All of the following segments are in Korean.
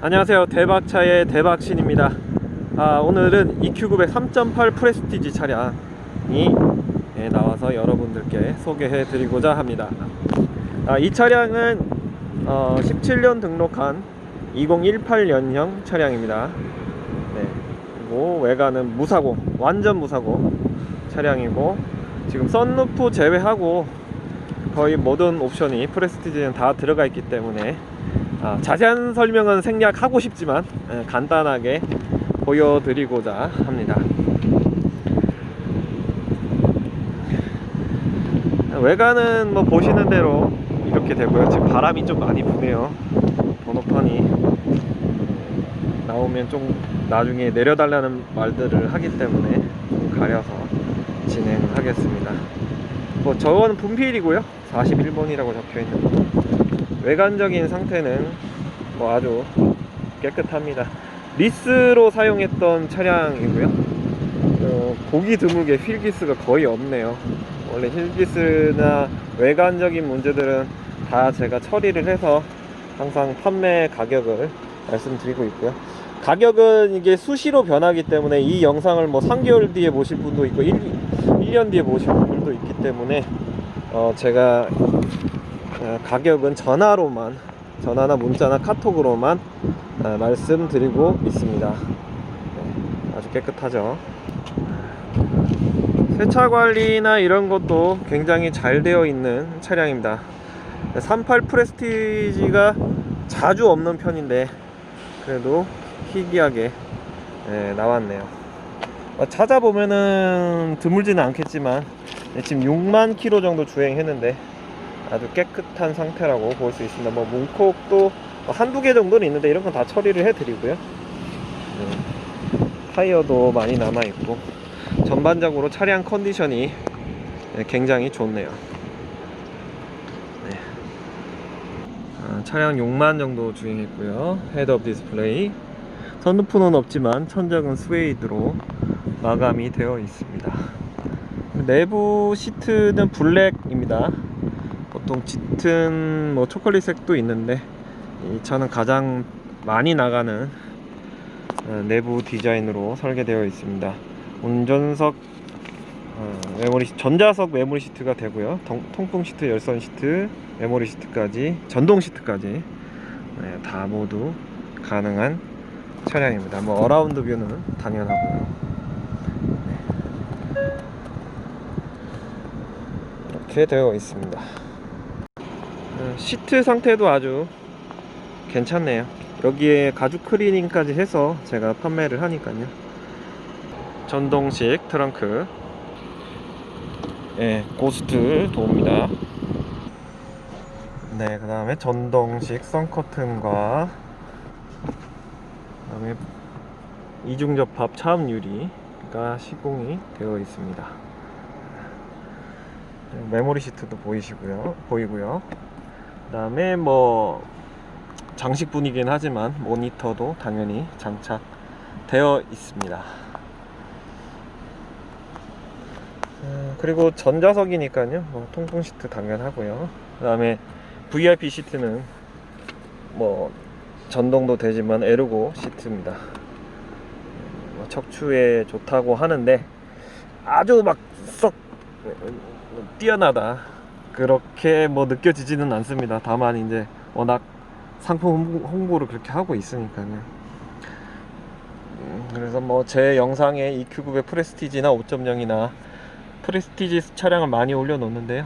안녕하세요. 대박차의 대박신입니다. 아, 오늘은 EQ900 3.8 프레스티지 차량이 예, 나와서 여러분들께 소개해 드리고자 합니다. 아, 이 차량은 어, 17년 등록한 2018년형 차량입니다. 네, 그리고 외관은 무사고 완전 무사고 차량이고 지금 썬루프 제외하고 거의 모든 옵션이 프레스티지는 다 들어가 있기 때문에 아, 자세한 설명은 생략하고 싶지만 예, 간단하게 보여드리고자 합니다. 외관은 뭐 보시는 대로 이렇게 되고요. 지금 바람이 좀 많이 부네요. 번호판이 나오면 좀 나중에 내려달라는 말들을 하기 때문에 좀 가려서 진행하겠습니다. 뭐 저거는 분필이고요. 41번이라고 적혀 있는 거. 외관적인 상태는 뭐 아주 깨끗합니다. 리스로 사용했던 차량이고요. 어, 보기 드물게 휠기스가 거의 없네요. 원래 휠기스나 외관적인 문제들은 다 제가 처리를 해서 항상 판매 가격을 말씀드리고 있고요. 가격은 이게 수시로 변하기 때문에 이 영상을 뭐 3개월 뒤에 보실 분도 있고 1, 1년 뒤에 보실 분도 있기 때문에 어, 제가 어, 가격은 전화로만 전화나 문자나 카톡으로만 어, 말씀드리고 있습니다. 네, 아주 깨끗하죠. 세차 관리나 이런 것도 굉장히 잘 되어 있는 차량입니다. 38 프레스티지가 자주 없는 편인데 그래도 희귀하게 네, 나왔네요. 어, 찾아보면은 드물지는 않겠지만 네, 지금 6만 킬로 정도 주행했는데 아주 깨끗한 상태라고 볼 수 있습니다. 뭐 문콕도 한두 개 정도는 있는데 이런 건 다 처리를 해드리고요. 네. 타이어도 많이 남아 있고 전반적으로 차량 컨디션이 네, 굉장히 좋네요. 네. 아, 차량 6만 정도 주행했고요. 헤드업 디스플레이 선루프는 없지만 천정은 스웨이드로 마감이 되어 있습니다. 내부 시트는 블랙입니다. 보통 짙은 뭐 초콜릿색도 있는데 이 차는 가장 많이 나가는 어, 내부 디자인으로 설계되어 있습니다. 운전석 어, 메모리 시- 전자석 메모리 시트가 되고요. 통, 통풍 시트, 열선 시트, 메모리 시트까지 전동 시트까지 네, 다 모두 가능한 차량입니다. 뭐 어라운드 뷰는 당연하고요. 네. 이렇게 되어 있습니다. 어, 시트 상태도 아주 괜찮네요. 여기에 가죽 클리닝까지 해서 제가 판매를 하니까요. 전동식 트렁크, 예, 고스트 도입니다. 네, 그 다음에 전동식 선커튼과 그 다음에 이중 접합 차음 유리가 시공이 되어 있습니다. 메모리 시트도 보이시고요, 보이고요. 그 다음에 뭐 장식분이긴 하지만 모니터도 당연히 장착되어 있습니다. 음, 그리고 전자석이니까요, 뭐 통풍 시트 당연하고요. 그 다음에 VIP 시트는 뭐 전동도 되지만 에르고 시트입니다. 음, 뭐 척추에 좋다고 하는데 아주 막 썩 뛰어나다 그렇게 뭐 느껴지지는 않습니다. 다만 이제 워낙 상품 홍보- 홍보를 그렇게 하고 있으니까요. 음, 그래서 뭐 제 영상에 EQ900 프레스티지나 5.0이나 프레스티지 차량을 많이 올려놓는데요.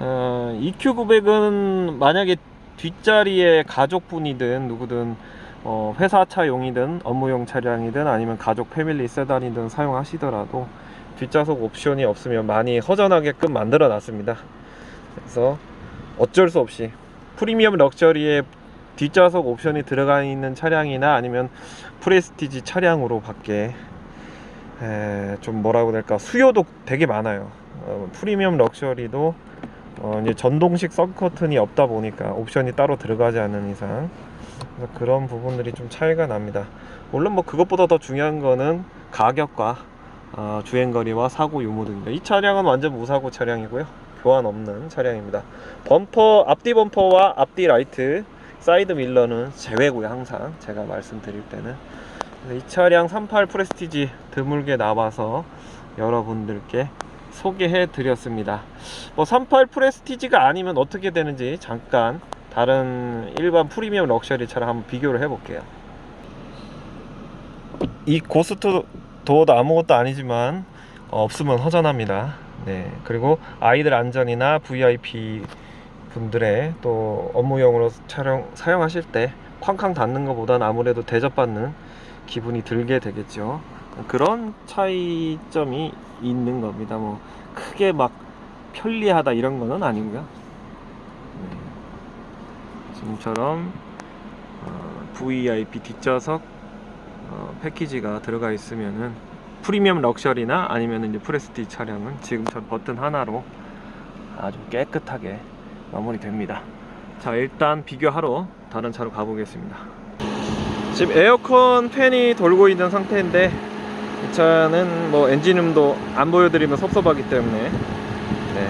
어, EQ900은 만약에 뒷자리에 가족분이든 누구든 어, 회사차용이든 업무용 차량이든 아니면 가족 패밀리 세단이든 사용하시더라도 뒷좌석 옵션이 없으면 많이 허전하게끔 만들어 놨습니다. 그래서 어쩔 수 없이 프리미엄 럭셔리에 뒷좌석 옵션이 들어가 있는 차량이나 아니면 프레스티지 차량으로 밖에 에, 좀 뭐라고 될까 수요도 되게 많아요. 어, 프리미엄 럭셔리도 어, 이제 전동식 서커튼이 없다 보니까 옵션이 따로 들어가지 않는 이상 그래서 그런 부분들이 좀 차이가 납니다. 물론 뭐 그것보다 더 중요한 거는 가격과 어, 주행거리와 사고 유무 등입니다. 이 차량은 완전 무사고 차량이고요. 교환 없는 차량입니다. 범퍼 앞뒤 범퍼와 앞뒤 라이트 사이드 밀러는 제외고요 항상. 제가 말씀드릴 때는. 이 차량 38 프레스티지 드물게 나와서 여러분들께 소개해 드렸습니다. 뭐 38 프레스티지가 아니면 어떻게 되는지 잠깐 다른 일반 프리미엄 럭셔리 차랑 한번 비교를 해 볼게요. 이 고스트 도어도 아무것도 아니지만 어, 없으면 허전합니다 네 그리고 아이들 안전이나 VIP 분들의 또 업무용으로 촬영 사용하실 때 쾅쾅 닫는 것보다는 아무래도 대접받는 기분이 들게 되겠죠. 그런 차이점이 있는 겁니다. 뭐 크게 막 편리하다 이런 거는 아니고요. 네. 지금처럼 어, VIP 뒷좌석 어, 패키지가 들어가 있으면은 프리미엄 럭셔리나 아니면 이제 프레스티 차량은 지금처럼 버튼 하나로 아주 깨끗하게 마무리됩니다. 자 일단 비교하러 다른 차로 가보겠습니다. 지금 에어컨 팬이 돌고 있는 상태인데 이 차는 뭐 엔진음도 안 보여드리면 섭섭하기 때문에 네.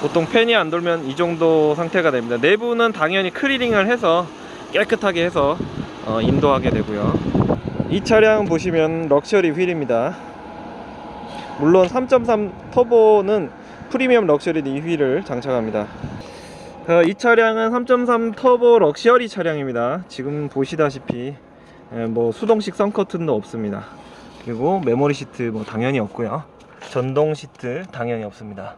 보통 팬이 안 돌면 이 정도 상태가 됩니다. 내부는 당연히 클리닝을 해서 깨끗하게 해서 어, 인도하게 되고요. 이 차량 보시면 럭셔리 휠입니다. 물론 3.3 터보는 프리미엄 럭셔리 이 휠을 장착합니다. 어, 이 차량은 3.3 터보 럭셔리 차량입니다. 지금 보시다시피 예, 뭐 수동식 선커튼도 없습니다. 그리고 메모리 시트 뭐 당연히 없고요. 전동 시트 당연히 없습니다.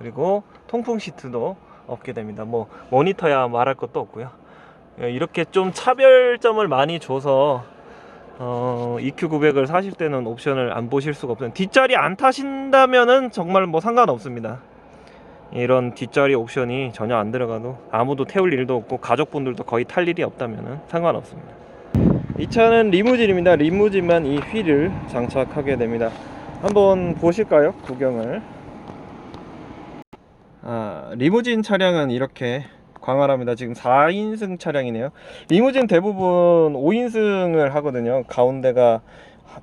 그리고 통풍 시트도 없게 됩니다. 뭐 모니터야 말할 것도 없고요. 예, 이렇게 좀 차별점을 많이 줘서 어, EQ900을 사실 때는 옵션을 안 보실 수가 없어요. 뒷자리 안 타신다면은 정말 뭐 상관없습니다. 이런 뒷자리 옵션이 전혀 안 들어가도 아무도 태울 일도 없고 가족분들도 거의 탈 일이 없다면은 상관없습니다. 이 차는 리무진입니다. 리무진만 이 휠을 장착하게 됩니다. 한번 보실까요? 구경을. 아, 리무진 차량은 이렇게 광활합니다. 지금 4인승 차량이네요. 리무진 대부분 5인승을 하거든요. 가운데가 하-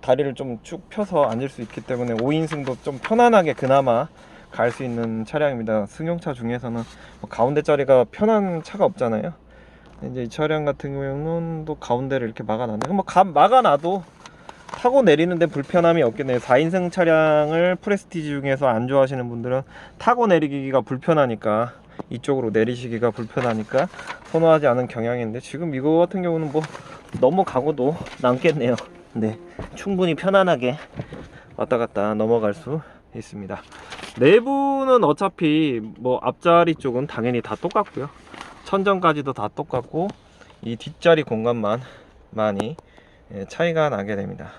다리를 좀 쭉 펴서 앉을 수 있기 때문에 5인승도 좀 편안하게 그나마 갈 수 있는 차량입니다. 승용차 중에서는 뭐 가운데 자리가 편한 차가 없잖아요. 이제 이 차량 같은 경우는 또 가운데를 이렇게 막아놨네요. 뭐 가, 막아놔도 타고 내리는데 불편함이 없겠네요. 4인승 차량을 프레스티지 중에서 안 좋아하시는 분들은 타고 내리기가 불편하니까 이쪽으로 내리시기가 불편하니까 선호하지 않은 경향인데 지금 이거 같은 경우는 뭐 넘어가고도 남겠네요. 네, 충분히 편안하게 왔다 갔다 넘어갈 수 있습니다. 내부는 어차피 뭐 앞자리 쪽은 당연히 다 똑같고요. 천정까지도 다 똑같고 이 뒷자리 공간만 많이 예, 차이가 나게 됩니다.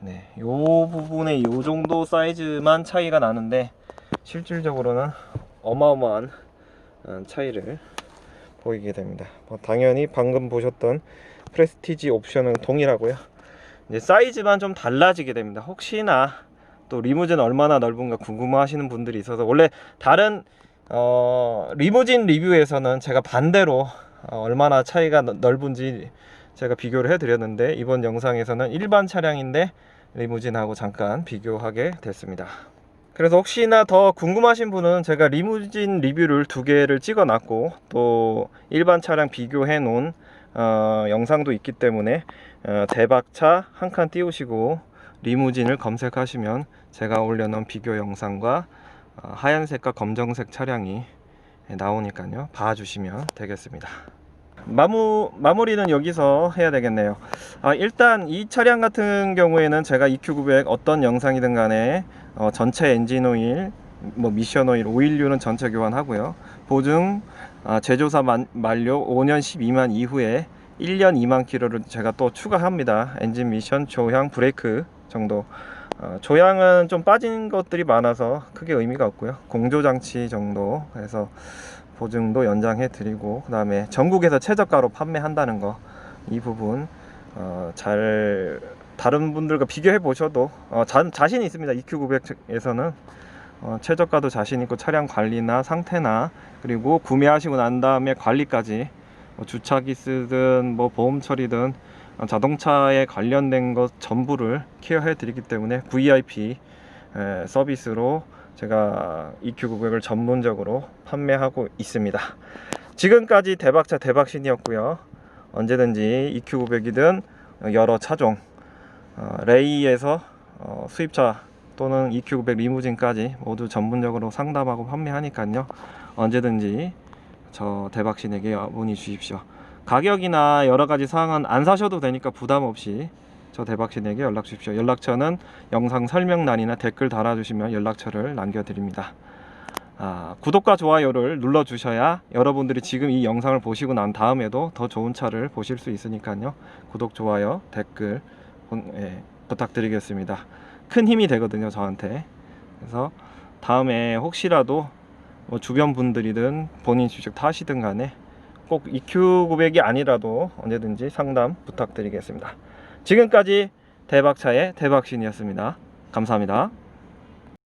네, 요 부분에 요 정도 사이즈만 차이가 나는데 실질적으로는 어마어마한 어, 차이를 보이게 됩니다. 뭐 당연히 방금 보셨던 프레스티지 옵션은 동일하고요. 이제 사이즈만 좀 달라지게 됩니다. 혹시나 또 리무진 얼마나 넓은가 궁금하시는 분들이 있어서 원래 다른 어, 리무진 리뷰에서는 제가 반대로 어, 얼마나 차이가 넓- 넓은지 제가 비교를 해드렸는데 이번 영상에서는 일반 차량인데 리무진하고 잠깐 비교하게 됐습니다. 그래서 혹시나 더 궁금하신 분은 제가 리무진 리뷰를 두 개를 찍어 놨고 또 일반 차량 비교해 놓은 어, 영상도 있기 때문에 어, 대박차 한 칸 띄우시고 리무진을 검색하시면 제가 올려놓은 비교 영상과 어, 하얀색과 검정색 차량이 나오니까요. 봐주시면 되겠습니다 마무, 마무리는 여기서 해야 되겠네요 아, 일단 이 차량 같은 경우에는 제가 EQ900 어떤 영상이든 간에 어, 전체 엔진 오일, 뭐 미션 오일, 오일류는 전체 교환하고요. 보증 아, 제조사 만, 만료 5년 12만 이후에 1년 2만 킬로를 제가 또 추가합니다. 엔진 미션, 조향, 브레이크 정도. 어, 조향은 좀 빠진 것들이 많아서 크게 의미가 없고요. 공조 장치 정도 해서 보증도 연장해 드리고 그 다음에 전국에서 최저가로 판매한다는 거 이 부분 어, 잘 다른 분들과 비교해 보셔도 어, 자, 자신 있습니다. EQ900에서는 어, 최저가도 자신 있고 차량 관리나 상태나 그리고 구매하시고 난 다음에 관리까지 뭐 주차기 쓰든 뭐 보험 처리든 어, 자동차에 관련된 것 전부를 케어해 드리기 때문에 VIP 에, 서비스로 제가 EQ900을 전문적으로 판매하고 있습니다. 지금까지 대박차 대박신이었고요. 언제든지 EQ900이든 여러 차종 어, 레이에서 어, 수입차 또는 EQ900 리무진까지 모두 전문적으로 상담하고 판매하니까요. 언제든지 저 대박신에게 문의 주십시오. 가격이나 여러 가지 사항은 안 사셔도 되니까 부담 없이 저 대박신에게 연락 주십시오. 연락처는 영상 설명란이나 댓글 달아주시면 연락처를 남겨드립니다. 아, 구독과 좋아요를 눌러주셔야 여러분들이 지금 이 영상을 보시고 난 다음에도 더 좋은 차를 보실 수 있으니까요. 구독, 좋아요, 댓글 본- 예, 부탁드리겠습니다. 큰 힘이 되거든요, 저한테. 그래서 다음에 혹시라도 뭐 주변 분들이든 본인 직접 타시든 간에 꼭 EQ900이 아니라도 언제든지 상담 부탁드리겠습니다. 지금까지 대박차의 대박신이었습니다. 감사합니다.